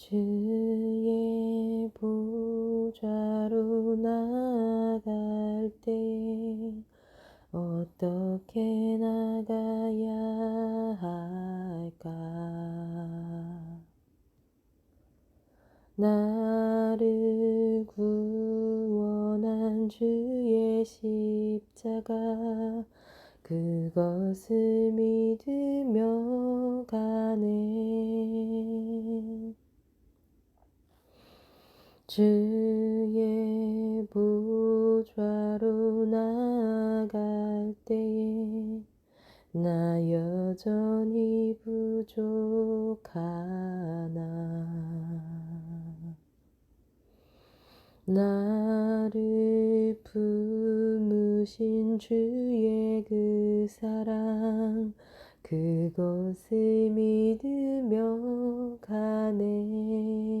주의 보좌로 나갈 때 어떻게 나가야 할까? 나를 구원한 주의 십자가 그것을 믿으며 가네 주의 보좌로 나갈 때에 나 여전히 부족하나. 나를 품으신 주의 그 사랑 그것을 믿으며 가네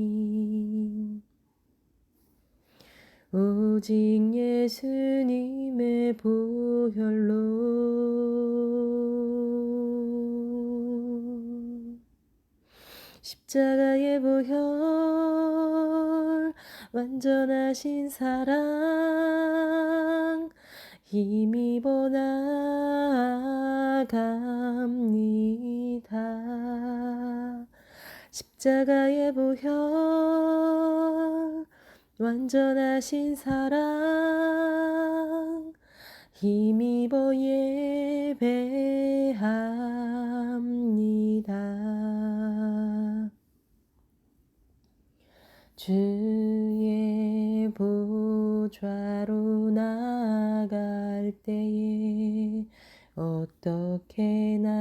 오직 예수님의 보혈로 십자가의 보혈 완전하신 사랑 힘입어 나갑니다. 십자가의 보혈 완전하신 사랑 힘입어 예배합니다. 주의 보좌로 나갈 때에 어떻게 나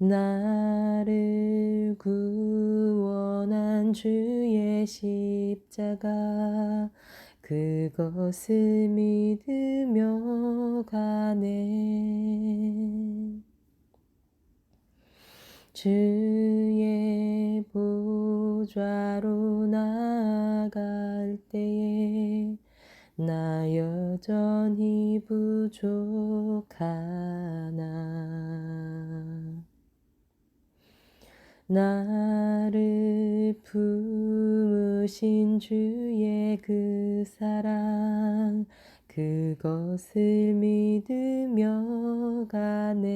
나를 구원한 주의 십자가 그것을 믿으며 가네. 주의 보좌로 나갈 때에 나 여전히 부족하 나를 품으신 주의 그 사랑 그것을 믿으며 가네.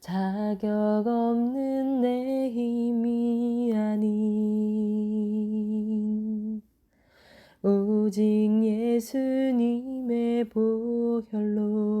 자격 없는 내 힘이 아닌 오직 예수님의 보혈로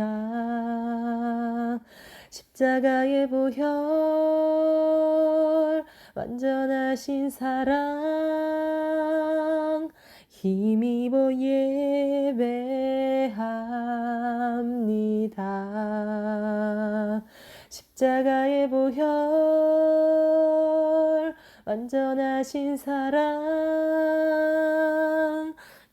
갑니다. 십자가의 보혈 완전하신 사랑 힘입어 예배합니다. 십자가의 보혈 완전하신 사랑